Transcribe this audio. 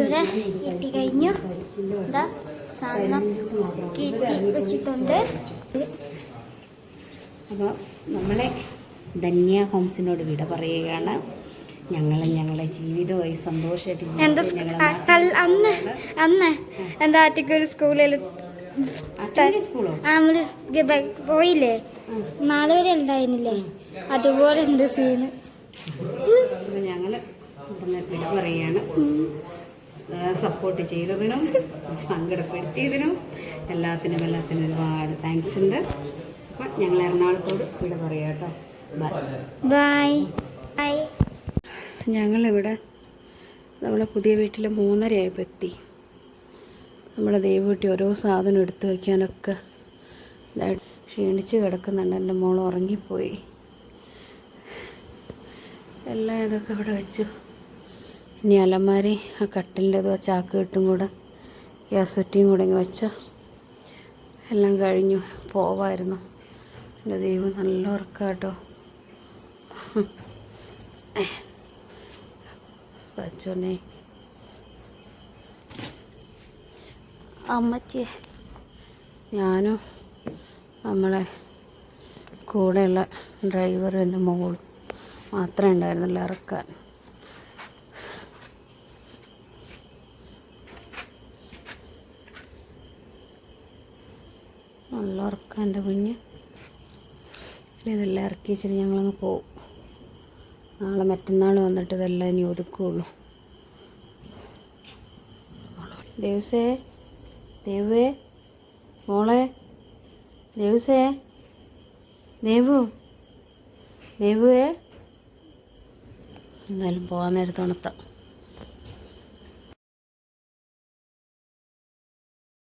ഇവിടെ കിട്ടി കഴിഞ്ഞു എന്താ സാധനം കീറ്റി വെച്ചിട്ടുണ്ട്. അപ്പോൾ നമ്മളെ ധന്യ ഹോംസിനോട് വിട പറയുകയാണ്. ഞങ്ങൾ ഞങ്ങളെ ജീവിതമായി സന്തോഷമായിട്ട് എന്താ ഞങ്ങളെ അന്ന് അന്ന് എന്താ ആറ്റിക്കൊരു സ്കൂളിൽ പോയില്ലേ? നാല് വരെ ഉണ്ടായിരുന്നില്ലേ? അതുപോലെ ഉണ്ട് സീന് ഞങ്ങൾ വിട പറയുകയാണ്. സപ്പോർട്ട് ചെയ്തതിനും സങ്കടപ്പെടുത്തിയതിനും എല്ലാത്തിനും എല്ലാത്തിനും ഒരുപാട് താങ്ക്സ് ഉണ്ട്. അപ്പം ഞങ്ങൾ എറണാകുളത്തോട് വിട പറയാം കേട്ടോ. ബൈ ബൈ ഞങ്ങളിവിടെ നമ്മളെ പുതിയ വീട്ടിൽ മൂന്നരയായപ്പോൾ എത്തി. നമ്മുടെ ദൈവവീട്ടി ഓരോ സാധനം എടുത്തു വയ്ക്കാനൊക്കെ ക്ഷീണിച്ച് കിടക്കുന്നുണ്ട്. എന്റെ മോൾ ഉറങ്ങിപ്പോയി. എല്ലാം ഇതൊക്കെ ഇവിടെ വെച്ചു. ഇനി അലമാരി ആ കട്ടിലിന്റെ ആ ചാക്ക് കെട്ടും കൂടെ ഗ്യാസ് കുറ്റിയും കൂടെ ഇങ്ങ് വെച്ച. എല്ലാം കഴിഞ്ഞു പോവായിരുന്നു. എന്റെ ദൈവം നല്ല ഉറക്കാട്ടോ. പച്ചോനെ അമ്മച്ചി. ഞാനും നമ്മളെ കൂടെയുള്ള ഡ്രൈവറും എന്റെ മോളും മാത്രമേ ഉണ്ടായിരുന്നില്ല ഇറക്കാൻ. നല്ല ഉറക്കം എന്റെ കുഞ്ഞ്. ഇതെല്ലാം ഇറക്കി വെച്ചിട്ട് ഞങ്ങളങ്ങ് പോവും. നാളെ മറ്റന്നാൾ വന്നിട്ട് ഇതെല്ലാം ഇനി ഒതുക്കുള്ളൂ. ദേവസേ ദേവേ മോളെ ദേവസേ ദേവു ദേവുവേ എന്തായാലും പോകാൻ നേരത്ത് ഉണർത്താം